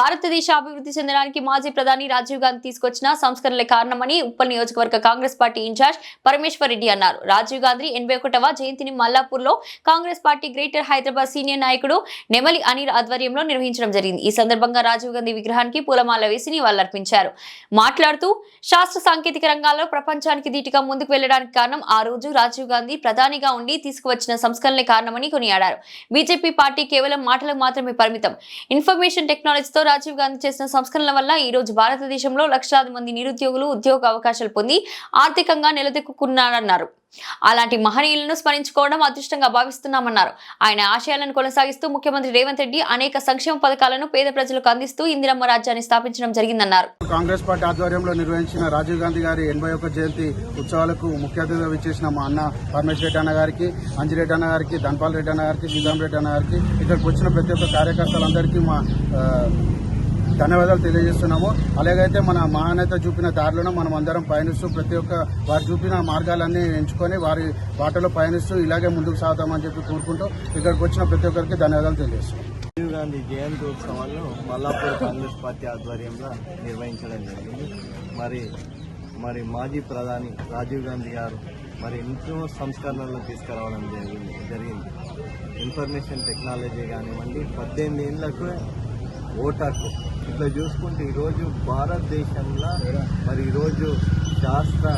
by భారతదేశ అభివృద్ధి చెందడానికి మాజీ ప్రధాని రాజీవ్ గాంధీ తీసుకొచ్చిన సంస్కరణలే కారణమని ఉప్పల్ నియోజకవర్గ Congress party in-charge Parameshwar Reddy అన్నారు. రాజీవ్ గాంధీ ఎనభై ఒకటవ జయంతిని మల్లాపూర్లో Congress party greater Hyderabad senior నాయకుడు నెమలి అనిల్ ఆధ్వర్యంలో నిర్వహించడం జరిగింది. ఈ సందర్భంగా రాజీవ్ గాంధీ విగ్రహానికి పూలమాల వేసి నివాళులర్పించారు. మాట్లాడుతూ శాస్త్ర సాంకేతిక రంగాల్లో ప్రపంచానికి ధీటుగా ముందుకు వెళ్ళడానికి కారణం ఆ రోజు రాజీవ్ గాంధీ ప్రధానిగా ఉండి తీసుకువచ్చిన సంస్కరణలే కారణమని కొనియాడారు. బీజేపీ పార్టీ కేవలం మాటలకు మాత్రమే పరిమితం. ఇన్ఫర్మేషన్ టెక్నాలజీతో రాజీవ్ గాంధీ చేసిన సంస్కరణల వల్ల ఈ రోజు భారతదేశంలో లక్షలాది మంది నిరుద్యోగులు ఉద్యోగ అవకాశాలు పొంది ఆర్థికంగా నిలదొక్కున్నారన్నారు. అలాంటి మహనీయులను స్మరించుకోవడం అదృష్టంగా భావిస్తున్నామన్నారు. ఆయన ఆశయాలను కొనసాగిస్తూ ముఖ్యమంత్రి రేవంత్ రెడ్డి అనేక సంక్షేమ పథకాలను పేద ప్రజలకు అందిస్తూ ఇందిరమ్మ రాజ్యాన్ని స్థాపించడం జరిగిందన్నారు. కాంగ్రెస్ పార్టీ ఆధ్వర్యంలో నిర్వహించిన రాజీవ్ గాంధీ గారి ఎనభై ఒక్క జయంతి ఉత్సవాలకు ముఖ్య అతిథిగా విచ్చేసిన మా అన్న పరమేశ్వర రెడ్డి అన్న గారికి అంజిరెడ్డి అన్న గారికి ధన్పాల్ రెడ్డి అన్న గారికి శ్రీరామ్ రెడ్డి అన్న గారికి ఇక్కడికి వచ్చిన ప్రతి ఒక్క కార్యకర్తలందరికీ మా ధన్యవాదాలు తెలియజేస్తున్నాము. అలాగైతే మన మహానేత చూపిన దారిలోనే మనం అందరం పయనిస్తూ ప్రతి ఒక్క వారు చూపిన మార్గాలన్నీ ఎంచుకొని వారి బాటలో పయనిస్తూ ఇలాగే ముందుకు సాగుతామని చెప్పి కోరుకుంటూ ఇక్కడికి వచ్చిన ప్రతి ఒక్కరికి ధన్యవాదాలు తెలియజేస్తున్నాం. రాజీవ్ గాంధీ జయంతి ఉత్సవాలను మల్లాపూర్ కాంగ్రెస్ పార్టీ ఆధ్వర్యంలో నిర్వహించడం జరిగింది. మరి మరి మాజీ ప్రధాని రాజీవ్ గాంధీ గారు మరి ఎంతో సంస్కరణలు తీసుకురావడం జరిగింది. జరిగింది. ఇన్ఫర్మేషన్ టెక్నాలజీ కానివ్వండి పద్దెనిమిది ఏళ్ళకు ఓటు ఇట్లా చూసుకుంటే ఈరోజు భారతదేశంలో మరి ఈరోజు శాస్త్ర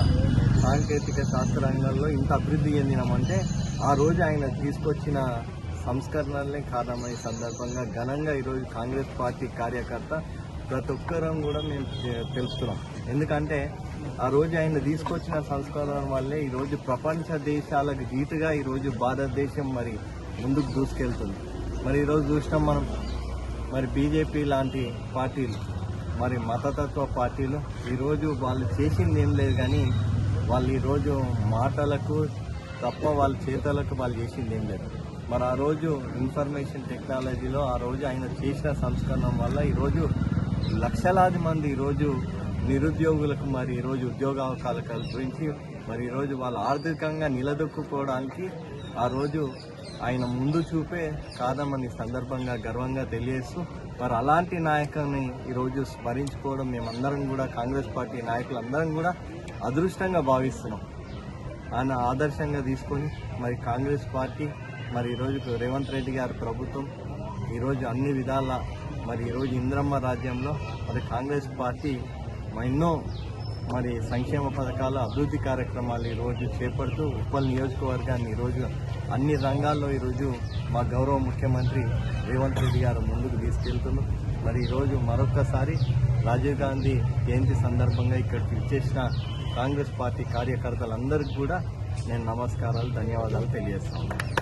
సాంకేతిక శాస్త్ర రంగంలో ఇంత అభివృద్ధి చెందినామంటే ఆ రోజు ఆయన తీసుకొచ్చిన సంస్కరణలే కారణమై సందర్భంగా ఘనంగా ఈరోజు కాంగ్రెస్ పార్టీ కార్యకర్త ప్రతి ఒక్కరం కూడా మేము తెలుస్తున్నాం. ఎందుకంటే ఆ రోజు ఆయన తీసుకొచ్చిన సంస్కరణ వల్లే ఈరోజు ప్రపంచ దేశాలకు ధీటుగా ఈరోజు భారతదేశం మరి ముందుకు దూసుకెళ్తుంది. మరి ఈరోజు చూసినాం మనం మరి బీజేపీ లాంటి పార్టీలు మరి మతతత్వ పార్టీలు ఈరోజు వాళ్ళు చేసింది ఏం లేదు కానీ వాళ్ళు ఈరోజు మాటలకు తప్ప వాళ్ళ చేతలకు వాళ్ళు చేసింది ఏం లేదు. మరి ఆ రోజు ఇన్ఫర్మేషన్ టెక్నాలజీలో ఆ రోజు ఆయన చేసిన సంస్కరణ వల్ల ఈరోజు లక్షలాది మంది ఈరోజు నిరుద్యోగులకు మరి ఈరోజు ఉద్యోగ అవకాశాలు కల్పించి మరి ఈరోజు వాళ్ళు ఆర్థికంగా నిలదొక్కుకోవడానికి ఆ రోజు ఆయన ముందు చూపే కాదమని సందర్భంగా గర్వంగా తెలియజేస్తూ మరి అలాంటి నాయకుని ఈరోజు స్మరించుకోవడం మేమందరం కూడా కాంగ్రెస్ పార్టీ నాయకులందరం కూడా అదృష్టంగా భావిస్తున్నాం. ఆయన ఆదర్శంగా తీసుకొని మరి కాంగ్రెస్ పార్టీ మరి ఈరోజు రేవంత్ రెడ్డి గారి ప్రభుత్వం ఈరోజు అన్ని విధాల మరి ఈరోజు ఇంద్రమ్మ రాజ్యంలో మరి కాంగ్రెస్ పార్టీ ఎన్నో మరి సంక్షేమ పథకాలు అభివృద్ధి కార్యక్రమాలు ఈరోజు చేపడుతూ ఉప్పల్ నియోజకవర్గాన్ని ఈరోజు అన్ని రంగాల్లో ఈరోజు మా గౌరవ ముఖ్యమంత్రి రేవంత్ రెడ్డి గారు ముందుకు తీసుకెళ్తున్నారు. మరి ఈరోజు మరొక్కసారి రాజీవ్ గాంధీ జయంతి సందర్భంగా ఇక్కడికి ఇచ్చేసిన కాంగ్రెస్ పార్టీ కార్యకర్తలందరికీ కూడా నేను నమస్కారాలు ధన్యవాదాలు తెలియజేస్తాను